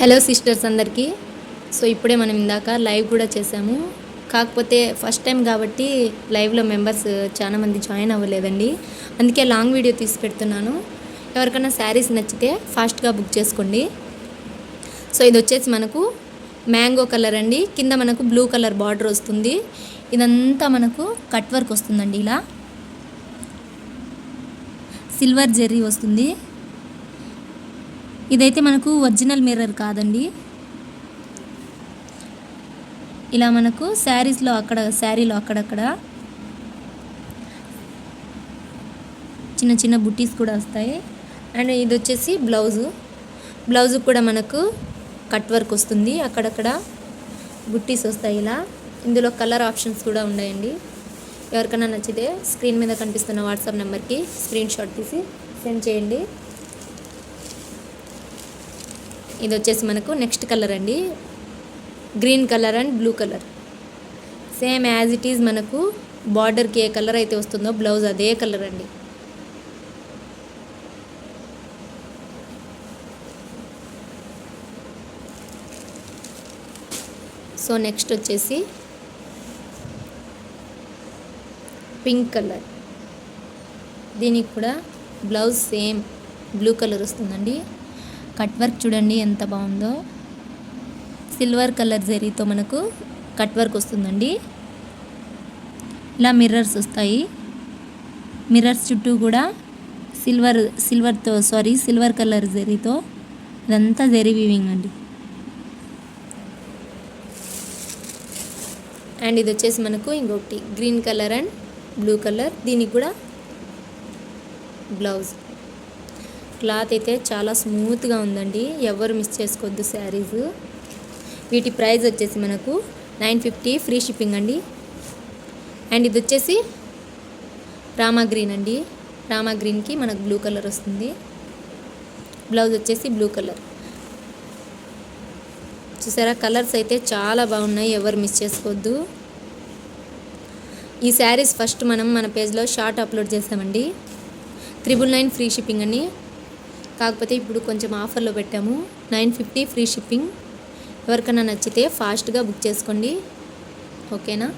Hello sisters అందరికీ. So ఇప్పుడే మనం ఇందాక లైవ్ కూడా చేసాము. కాకపోతే ఫస్ట్ టైం కాబట్టి లైవ్లో మెంబర్స్ చాలా మంది జాయిన్ అవ్వలేదండి. అందుకే లాంగ్ వీడియో తీసి పెడుతున్నాను. ఎవరికైనా శారీస్ నచ్చితే ఫాస్ట్గా బుక్ చేసుకోండి. సో ఇది వచ్చేసి మనకు మ్యాంగో కలర్ అండి. కింద మనకు బ్లూ కలర్ బార్డర్ వస్తుంది. ఇదంతా మనకు కట్ వర్క్ వస్తుందండి ఇలా. సిల్వర్ జెర్రీ వస్తుంది. ఇదైతే మనకు ఒరిజినల్ మిర్రర్ కాదండి. ఇలా మనకు శారీస్లో అక్కడ శారీలో అక్కడక్కడ చిన్న చిన్న బుట్టీస్ కూడా వస్తాయి. అండ్ ఇది వచ్చేసి బ్లౌజు. బ్లౌజ్ కూడా మనకు కట్ వర్క్ వస్తుంది. అక్కడక్కడ బుట్టీస్ వస్తాయి ఇలా. ఇందులో కలర్ ఆప్షన్స్ కూడా ఉన్నాయండి. ఎవరికైనా నచ్చితే స్క్రీన్ మీద కనిపిస్తున్న వాట్సాప్ నెంబర్కి స్క్రీన్ షాట్ తీసి సెండ్ చేయండి. ఇది వచ్చేసి మనకు నెక్స్ట్ కలర్ అండి. Green colour and blue colour. Same as it is మనకు బార్డర్కి ఏ కలర్ అయితే వస్తుందో బ్లౌజ్ అదే కలర్ అండి. సో నెక్స్ట్ వచ్చేసి పింక్ కలర్. దీనికి కూడా బ్లౌజ్ సేమ్ బ్లూ కలర్ వస్తుందండి. కట్ వర్క్ చూడండి ఎంత బాగుందో. సిల్వర్ కలర్ జరీతో మనకు కట్ వర్క్ వస్తుందండి. ఇలా మిర్రర్స్ వస్తాయి. మిర్రర్స్ చుట్టూ కూడా సిల్వర్ సిల్వర్తో సారీ సిల్వర్ కలర్ జరీతో ఇదంతా జరీ వీవింగ్ అండి. అండ్ ఇది వచ్చేసి మనకు ఇంకొకటి green colour and blue colour. దీనికి కూడా బ్లౌజ్. క్లాత్ అయితే చాలా స్మూత్గా ఉందండి. ఎవరు మిస్ చేసుకోవద్దు శారీస్. వీటి ప్రైస్ వచ్చేసి మనకు నైన్ ఫిఫ్టీ ఫ్రీ షిప్పింగ్ అండి. అండ్ ఇది వచ్చేసి రామా గ్రీన్ అండి. రామా గ్రీన్కి మనకు బ్లూ కలర్ వస్తుంది. బ్లౌజ్ వచ్చేసి బ్లూ కలర్. చూసారా? కలర్స్ అయితే చాలా బాగున్నాయి. ఎవరు మిస్ చేసుకోవద్దు. ఈ శారీస్ ఫస్ట్ మనం మన పేజ్లో షార్ట్ అప్లోడ్ చేస్తామండి. త్రిబుల్ నైన్ ఫ్రీ షిప్పింగ్ అని కాకపోతే ఇప్పుడు కొంచెం ఆఫర్లో పెట్టాము. Nine fifty free shipping. ఎవరికైనా నచ్చితే ఫాస్ట్గా బుక్ చేసుకోండి. ఓకేనా?